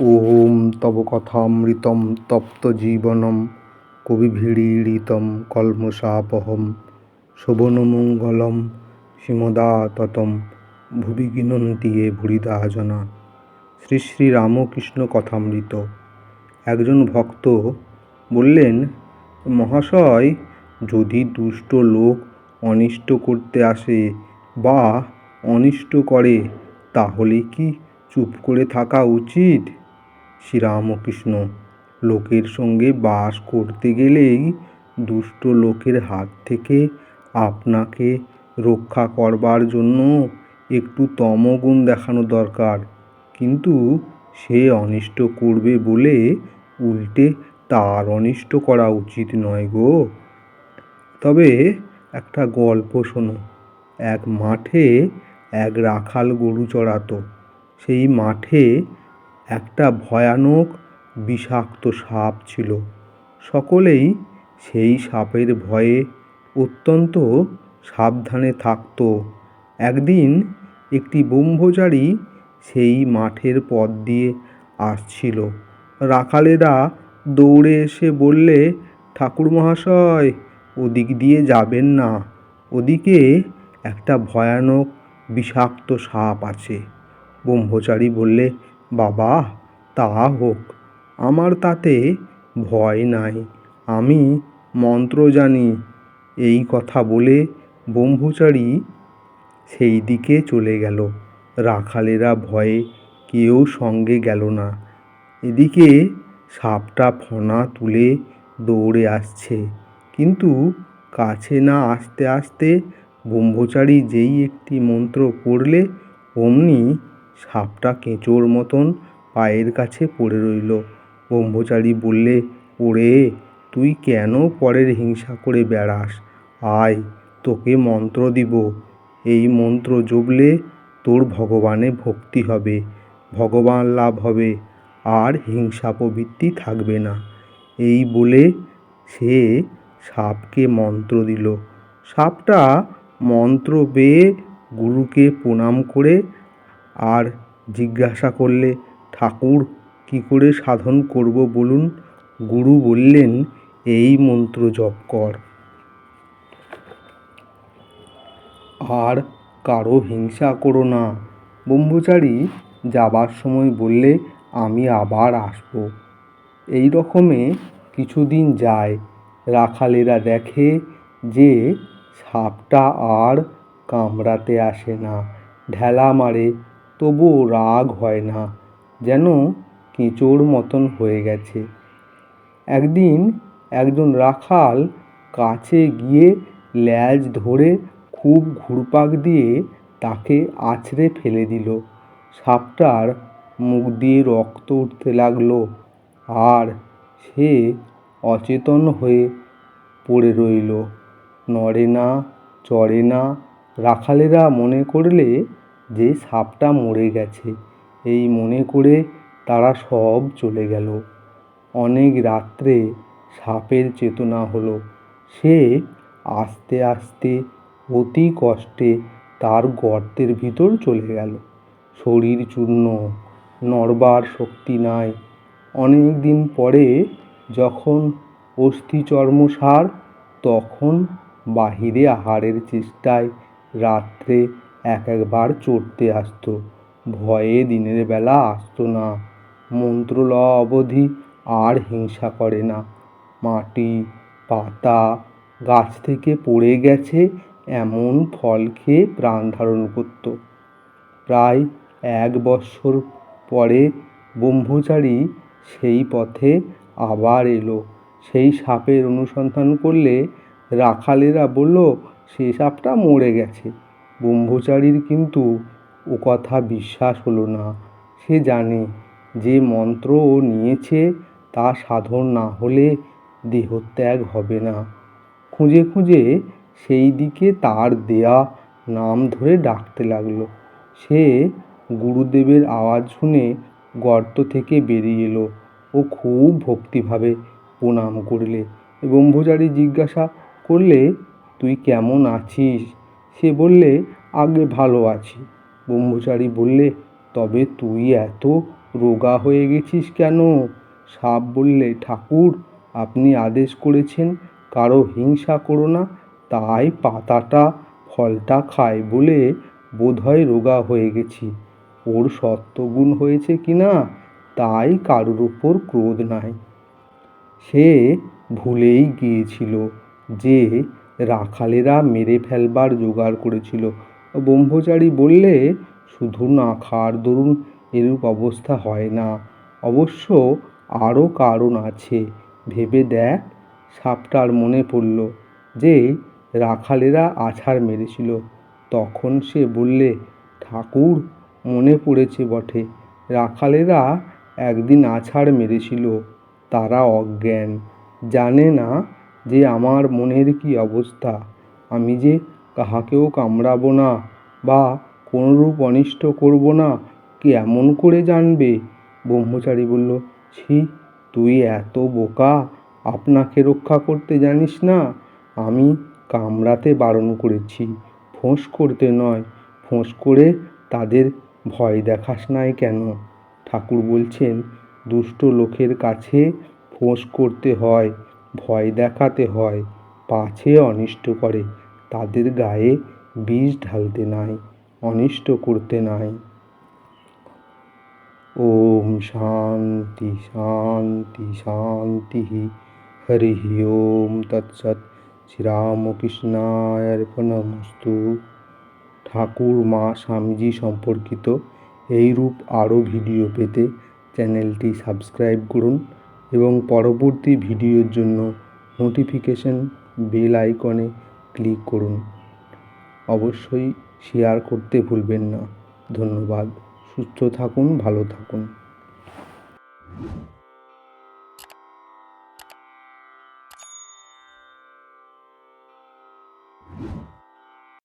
ওম তব কথামৃতম তপ্ত জীবনম কবিভিড়ীড়িতম কল্মষাপহম শোভনমঙ্গলম শ্রীমদা ততম ভুবি গিনন্তি এ ভুরিদা জনা শ্রী শ্রী রামকৃষ্ণ কথামৃত। একজন ভক্ত বললেন, মহাশয়, যদি দুষ্ট লোক অনিষ্ট করতে আসে বা অনিষ্ট করে, তাহলে কি চুপ করে থাকা উচিত? শ্রীরামকৃষ্ণ। লোকের সঙ্গে বাস করতে গেলেই দুষ্ট লোকের হাত থেকে আপনাকে রক্ষা করবার জন্য একটু তমগুণ দেখানো দরকার। কিন্তু সে অনিষ্ট করবে বলে উল্টে তার অনিষ্ট করা উচিত নয় গো। তবে একটা গল্প শোনো। এক মাঠে এক রাখাল গরু চড়াতো। সেই মাঠে একটা ভয়ানক বিষাক্ত সাপ ছিল। সকলেই সেই সাপের ভয়ে অত্যন্ত সাবধানে থাকত। একদিন একটি ব্রহ্মচারী সেই মাঠের পথ দিয়ে আসছিল। রাখালেরা দৌড়ে এসে বললে, ঠাকুর মহাশয়, ওদিক দিয়ে যাবেন না। ওদিকে একটা ভয়ানক বিষাক্ত সাপ আছে। ব্রহ্মচারী বললে বাবা, তা হোক। আমার তাতে ভয় নাই। আমি মন্ত্র জানি। এই কথা বলে ব্রহ্মচারী সেই দিকে চলে গেল। রাখালেরা ভয়ে কেউ সঙ্গে গেল না। এদিকে সাপটা ফনা তুলে দৌড়ে আসছে। কিন্তু কাছে না আসতে আসতে ব্রহ্মচারী যেই একটি মন্ত্র পড়লে, অমনি সাপটা কেঁচোর মতন পায়ের কাছে পড়ে রইল। ব্রহ্মচারী বললে, ওরে, তুই কেন পরের হিংসা করে বেড়াস? আয়, তোকে মন্ত্র দিব। এই মন্ত্র জপলে তোর ভগবানে ভক্তি হবে, ভগবান লাভ হবে, আর হিংসা প্রবৃত্তি থাকবে না। এই বলে সে সাপকে মন্ত্র দিল। সাপটা মন্ত্র পেয়ে গুরুকে প্রণাম করে আর জিজ্ঞাসা করলে, ঠাকুর, কী করে সাধন করব বলুন? গুরু বললেন, এই মন্ত্র জপ কর। আর কারও হিংসা করো না। ব্রহ্মচারী যাবার সময় বললে, আমি আবার আসব। এই রকমে কিছুদিন যায়। রাখালেরা দেখে যে সাপটা আর কামড়াতে আসে না। ঢেলা মারে তবুও রাগ হয় না, যেন কেঁচোর মতন হয়ে গেছে। একদিন একজন রাখাল কাছে গিয়ে ল্যাজ ধরে খুব ঘুরপাক দিয়ে তাকে আছড়ে ফেলে দিল। সাপটার মুখ দিয়ে রক্ত উঠতে লাগল, আর সে অচেতন হয়ে পড়ে রইল। নড়ে না, চড়ে না, রাখালেরা মনে করলে যে সাপটা মরে গেছে। এই মনে করে তারা সব চলে গেল। অনেক রাত্রে সাপের চেতনা হলো। সে আস্তে আস্তে অতি কষ্টে তার গর্তের ভিতর চলে গেল। শরীর চূর্ণ, নড়বার শক্তি নাই। অনেক দিন পরে যখন অস্থি চর্ম সার তখন বাহিরে আহারের চেষ্টায় রাত্রে এক একবার চড়তে আসতো। ভয়ে দিনের বেলা আসতো না। মন্ত্র লওয়া অবধি আর হিংসা করে না। মাটি, পাতা, গাছ থেকে পড়ে গেছে এমন ফল খেয়ে প্রাণ ধারণ করত। প্রায় এক বৎসর পরে ব্রহ্মচারী সেই পথে আবার এলো। সেই সাপের অনুসন্ধান করলে রাখালেরা বলল, সে সাপটা মরে গেছে। ব্রহ্মচারীর কিন্তু ও কথা বিশ্বাস হলো না। সে জানে, যে মন্ত্র ও নিয়েছে তা সাধন না হলে দেহত্যাগ হবে না। খুঁজে খুঁজে সেই দিকে তার দেয়া নাম ধরে ডাকতে লাগল। সে গুরুদেবের আওয়াজ শুনে গর্ত থেকে বেরিয়ে এলো ও খুব ভক্তিভাবে প্রণাম করলে। ব্রহ্মচারী জিজ্ঞাসা করলে, তুই কেমন আছিস? সে বললে, আগে ভালো আছি। ব্রহ্মচারী বললে, তবে তুই এত রোগা হয়ে গেছিস কেন? সাপ বললে, ঠাকুর, আপনি আদেশ করেছেন, কারও হিংসা করো না, তাই পাতাটা ফলটা খায় বলে বোধহয় রোগা হয়ে গেছি। ওর সত্ত্বগুণ হয়েছে কি না, তাই কারোর উপর ক্রোধ নাই। সে ভুলেই গিয়েছিল যে রাখালেরা মেরে ফেলবার জোগাড় করেছিল। ব্রহ্মচারী বললে, শুধু না খাওয়ার দরুন এরূপ অবস্থা হয় না। অবশ্য আরও কারণ আছে। ভেবে দেখ, সাপটার মনে পড়ল যে, রাখালেরা আছাড় মেরেছিল। তখন সে বললে, ঠাকুর, মনে পড়েছে বটে, রাখালেরা একদিন আছাড় মেরেছিল। তারা অজ্ঞান। জানে না যে আমার মনের কি অবস্থা? আমি যে কাহাকেও কামড়াবো না বা কোনরূপ অনিষ্ট করব না, কি এমন করে জানবে? ব্রহ্মচারী বলল, ছি, তুই এত বোকা, আপনাকে রক্ষা করতে জানিস না? আমি কামড়াতে বারণ করেছি, ফোঁস করতে নয়। ফোঁস করে তাদের ভয় দেখাস নাই কেন? ঠাকুর বলছেন, দুষ্ট লোকের কাছে ফোঁস করতে হয়। ভয় দেখাতে হয়। পাছে অনিষ্ট করে, তাদের গায়ে বিষ ঢালতে নাই, অনিষ্ট করতে নাই। ওম শান্তি শান্তি শান্তি হরি ওম তৎসৎ। শ্রীরামকৃষ্ণায় অর্পণমস্তু। ঠাকুর মা স্বামীজি সম্পর্কিত এইরূপ আরও ভিডিও পেতে চ্যানেলটি সাবস্ক্রাইব করুন। এবং পরবর্তী ভিডিওর জন্য নোটিফিকেশন বেল আইকনে ক্লিক করুন। অবশ্যই শেয়ার করতে ভুলবেন না। ধন্যবাদ। সুস্থ থাকুন, ভালো থাকুন।